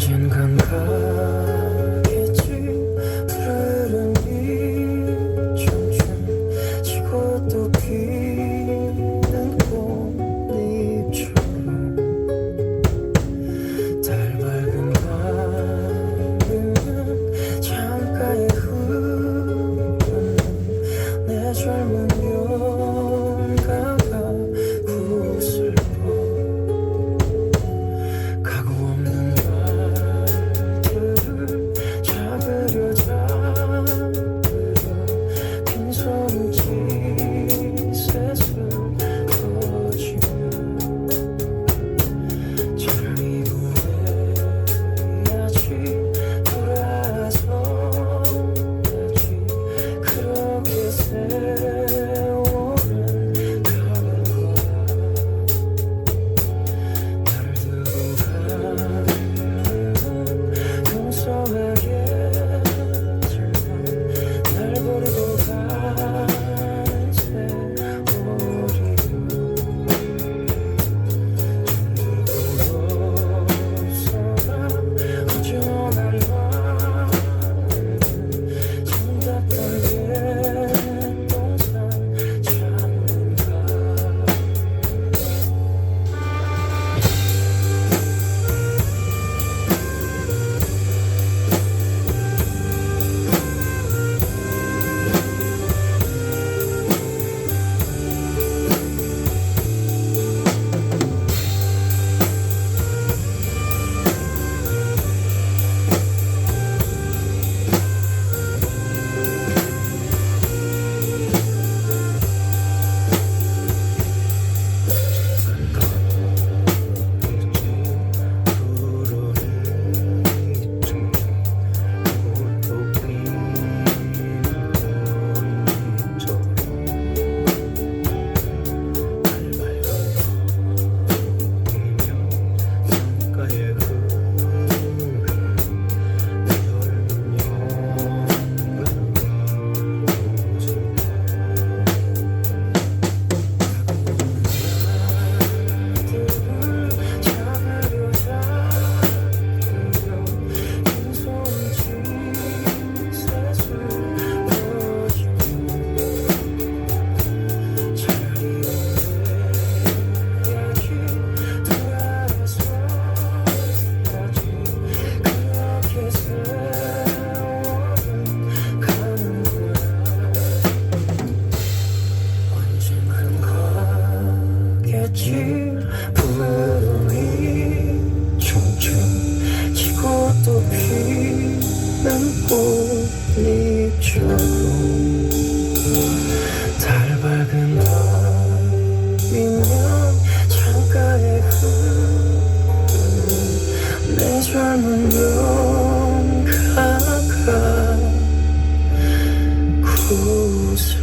健康的 푸르이 춤춘 지고 또 피는 꽃잎처럼 달 밝은 밤이면 창가에 흐르는 내 젊은 영가가 구슬